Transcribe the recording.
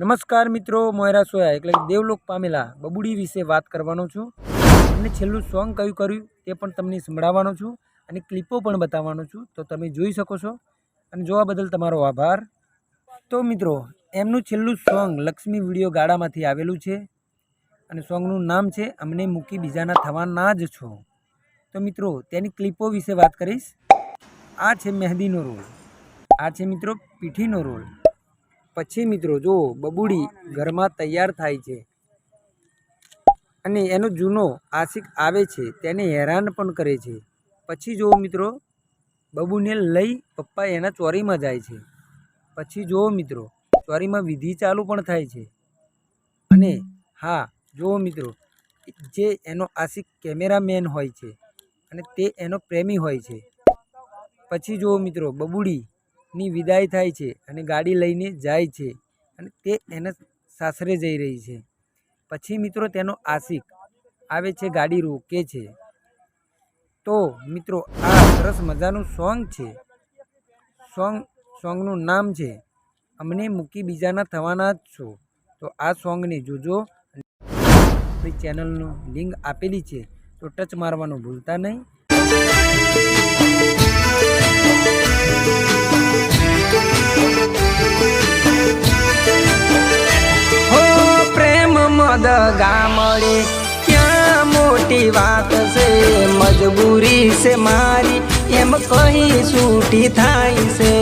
નમસ્કાર મિત્રો, મોયરા સોયા, એટલે દેવલોક પામેલા બબુડી વિશે વાત કરવાનો છું. અને છેલ્લું સોંગ કયું કર્યું તે પણ તમને સંભળાવવાનો છું અને ક્લિપો પણ બતાવવાનો છું, તો તમે જોઈ શકો છો. અને જોવા બદલ તમારો આભાર. તો મિત્રો, એમનું છેલ્લું સોંગ લક્ષ્મી વીડિયો ગાળામાંથી આવેલું છે અને સોંગનું નામ છે અમને મૂકી બીજાના થવાના જ છો. તો મિત્રો, તેની ક્લિપો વિશે વાત કરીશ. આ છે મહેંદીનો રોલ. આ છે મિત્રો, પીઠીનો રોલ. પછી મિત્રો જો બબુડી ઘરમાં તૈયાર થાય છે અને એનો જૂનો આશિક આવે છે, તેને હેરાન પણ કરે છે. પછી જો મિત્રો બબુને લઈ પપ્પા એના ચોરીમાં જાય છે. પછી જુઓ મિત્રો ચોરીમાં વિધિ ચાલુ પણ થાય છે. અને હા જુઓ મિત્રો જે એનો આશિક કેમેરામેન હોય છે અને તે એનો પ્રેમી હોય છે. પછી જુઓ મિત્રો બબુડીની વિદાય થાય છે અને ગાડી લઈને જાય છે અને તે એના સાસરે જઈ રહી છે. પછી મિત્રો તેનો આશિક આવે છે, ગાડી રોકે છે. તો મિત્રો આ સરસ મજાનું સોંગ છે. સોંગ, સોંગનું નામ છે, અમને મૂકી બીજાના થવાના જ છો. તો આ સોંગને જોજો આપણી ચેનલનું લિંક આપેલી છે. તો ટચ મારવાનું ભૂલતા નહીં. ગામડે ક્યાં મોટી વાત છે? મજબૂરી છે મારી એમ કહી છૂટી થાય છે?